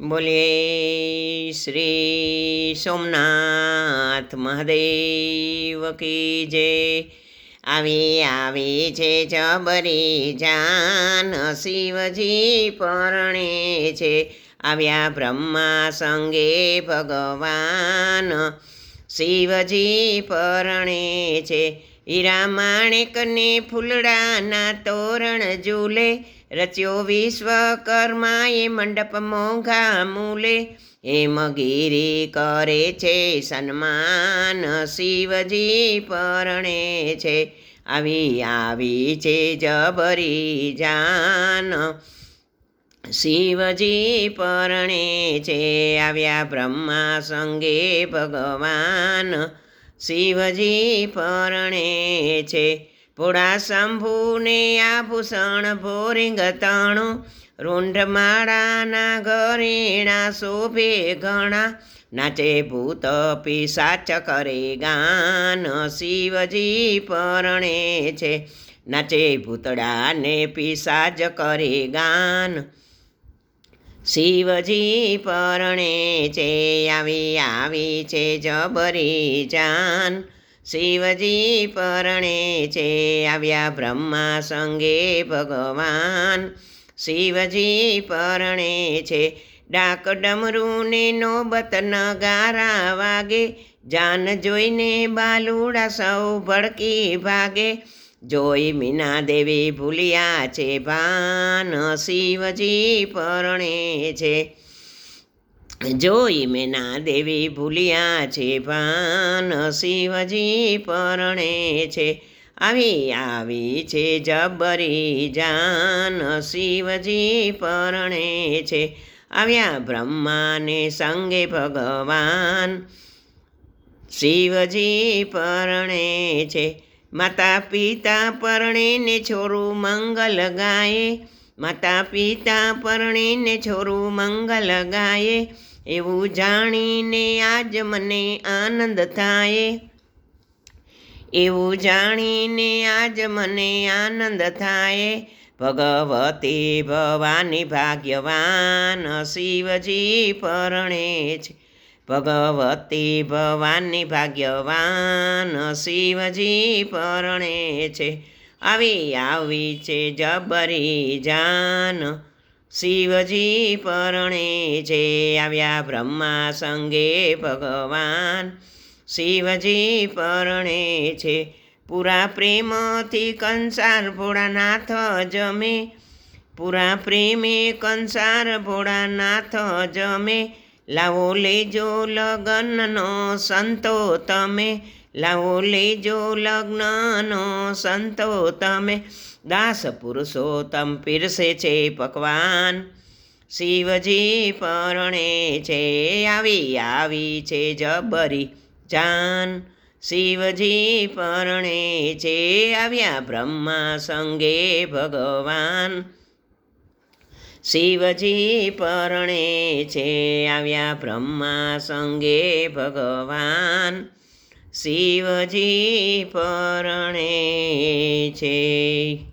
બોલીએ શ્રી સોમનાથ મહાદેવ કી જય. આવી આવી છે જબરી જાન શિવજી પરણે છે. આવ્યા બ્રહ્મા સંગે ભગવાન શિવજી પરણે છે. હીરા માણેકને ફૂલડાના તોરણ ઝૂલે. રચ્યો વિશ્વકર્માએ મંડપ મોંઘા મૂલે. હેમગીરી કરે છે સન્માન શિવજી પરણે છે. આવી આવી છે જબરી જાન શિવજી પરણે છે. આવ્યા બ્રહ્મા સંગે ભગવાન. શિવજી પરણે છે. પોળા શંભુને આભૂષણ ભોરિંગ તણું રૂંઢ માળાના ઘરેણા શોભે ઘણા. નાચે ભૂત પિસાચ કરે ગાન, શિવજી પરણે છે. નાચે ભૂતડાને પિસાજ કરે ગાન. શિવજી પરણે છે, આવી આવી છે જબરી જાન. શિવજી પરણે છે આવ્યા બ્રહ્મા સંગે ભગવાન. શિવજી પરણે છે ડાક ડમરૂને નોબત નગારા વાગે. જાન જોઈને બાલુડા સૌ ભડકી ભાગે. જોઈ મીના દેવી ભૂલ્યા છે ભાન. શિવજી પરણે છે જોઈ મેના દેવી ભૂલિયા છે, ભાન શિવજી પરણે છે. આવી આવી છે જબરી જાન શિવજી પરણે છે. આવ્યા બ્રહ્માને સંગે ભગવાન શિવજી પરણે છે. માતા પિતા પરણીને છોરું મંગલ ગાયે. માતા પિતા પરણીને છોરું મંગલ ગાયે. એવું જાણીને આજ મને આનંદ થાય. એવું જાણીને આજ મને આનંદ થાય. ભગવતી ભવાની ભાગ્યવાન શિવજી પરણે છે ભગવતી ભવાની ભાગ્યવાન શિવજી પરણે છે આવી આવી છે જબરી જાન. શિવજી પરણે છે આવ્યા બ્રહ્મા સંગે ભગવાન. શિવજી પરણે છે પૂરા પ્રેમથી કંસાર ભોળાનાથ જમે. પૂરા પ્રેમે કંસાર ભોળાનાથ જમે. લાવો લેજો લગ્નનો સંતો તમે. લાવો લેજો લગ્નનો સંતો તમે. દાસ પુરુષોત્તમ પીરસે છે પકવાન. શિવજી પરણે છે આવી આવી છે જબરી જાન. શિવજી પરણે છે આવ્યા બ્રહ્મા સંગે ભગવાન. શિવજી પરણે છે આવ્યા બ્રહ્મા સંગે ભગવાન. શિવજી પરણે છે.